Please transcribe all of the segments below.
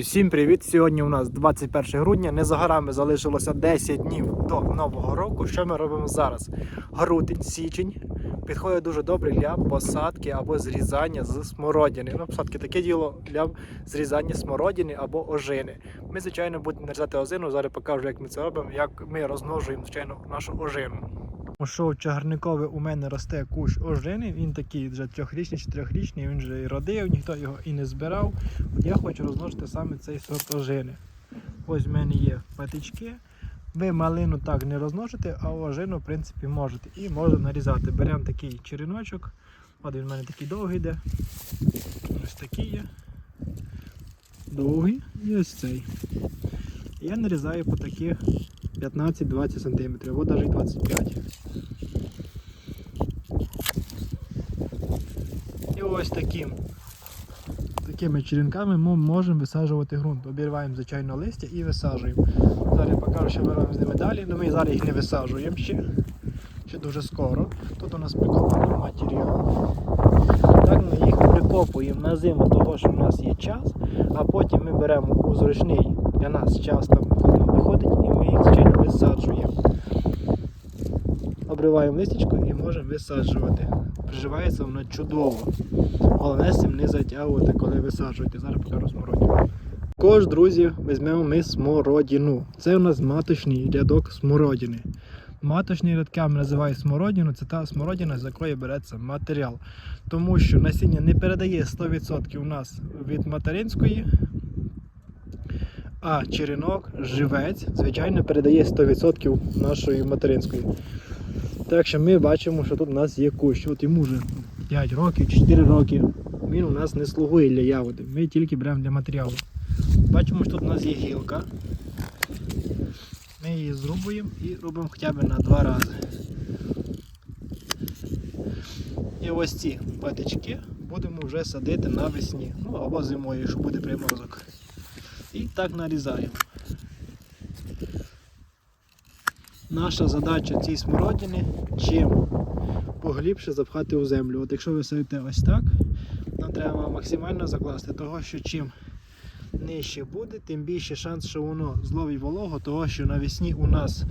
Всім привіт! Сьогодні у нас 21 грудня. Не за горами залишилося 10 днів до нового року. Що ми робимо зараз? Грудень, січень підходить дуже добре для посадки або зрізання з смородини. Ну, посадки таке діло для зрізання смородини або ожини. Ми, звичайно, будемо нарізати озину. Зараз покажу, як ми це робимо, як ми розмножуємо звичайно нашу ожину. Що чагарниковий у мене росте кущ ожини, він такий вже трьохрічний, чотирьохрічний, він вже і родив, ніхто його і не збирав. От я хочу розмножити саме цей сорт ожини. Ось в мене є патички. Ви малину так не розмножите, а ожину, в принципі, можете. І можна нарізати. Беремо такий череночок. От він в мене такий довгий йде. Ось такий є. Довгий і ось цей. Я нарізаю по таких 15-20 см, або навіть 25 І ось таким, такими черенками ми можемо висаджувати ґрунт. Обірваємо звичайно листя і висаджуємо. Зараз я покажу, що ми робимо з ними далі, але ми зараз їх не висаджуємо ще. Ще дуже скоро. Тут у нас прикопаний матеріал. Так ми їх прикопуємо на зиму, того що в нас є час, а потім ми беремо у для нас час, там, коли виходить, і ми звичайно висаджуємо. Обриваємо листячко і можемо висаджувати. Приживається воно чудово. Головне з цим не затягувати, коли висаджуєте. Зараз покажу смородину. Також, друзі, візьмемо ми смородину. Це у нас маточний рядок смородини. Маточні рядками називають смородину, це та смородина, з якої береться матеріал. Тому що насіння не передає 100% у нас від материнської, а черенок, живець, звичайно, передає 100% нашої материнської. Так що ми бачимо, що тут у нас є кущ. От йому вже 5 років, 4 роки. Він у нас не слугує для ягоди. Ми тільки беремо для матеріалу. Бачимо, що тут у нас є гілка. Ми її зрубуємо і робимо хоча б на два рази. І ось ці патички будемо вже садити навесні. Ну або зимою, якщо буде приморозок. Так нарізаємо. Наша задача цій смородини чим поглибше запхати у землю. От якщо ви садите ось так, нам треба максимально закласти, того що чим нижче буде, тим більше шанс, що воно зловить вологу, того що навесні у нас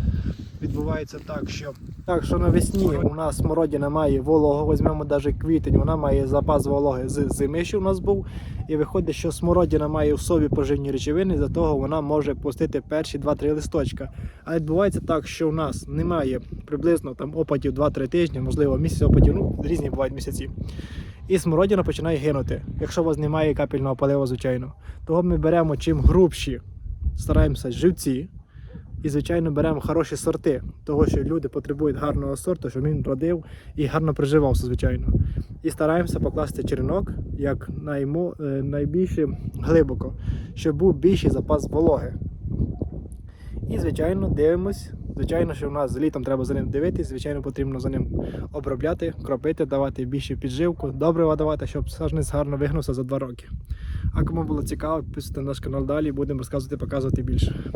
відбувається так, що так, що навесні у нас смородина має вологу, візьмемо навіть квітень, вона має запас вологи з зими, що у нас був. І виходить, що смородина має в собі поживні речовини, за того вона може пустити перші 2-3 листочка. А відбувається так, що у нас немає приблизно там опадів 2-3 тижні, можливо, місяць опадів, ну різні бувають місяці. І смородина починає гинути, якщо у вас немає капельного палива, звичайно. Того ми беремо чим грубші, стараємося живці. І, звичайно, беремо хороші сорти, того що люди потребують гарного сорту, щоб він родив і гарно приживався, звичайно. І стараємося покласти черенок як наймо, е, найбільше глибоко, щоб був більший запас вологи. І, звичайно, дивимось. Звичайно, що в нас літом треба за ним дивитись, звичайно, потрібно за ним обробляти, кропити, давати більше підживку, добрива давати, щоб сажниць гарно вигнувся за два роки. А кому було цікаво, підписуйте на наш канал далі, будемо розказувати, показувати більше.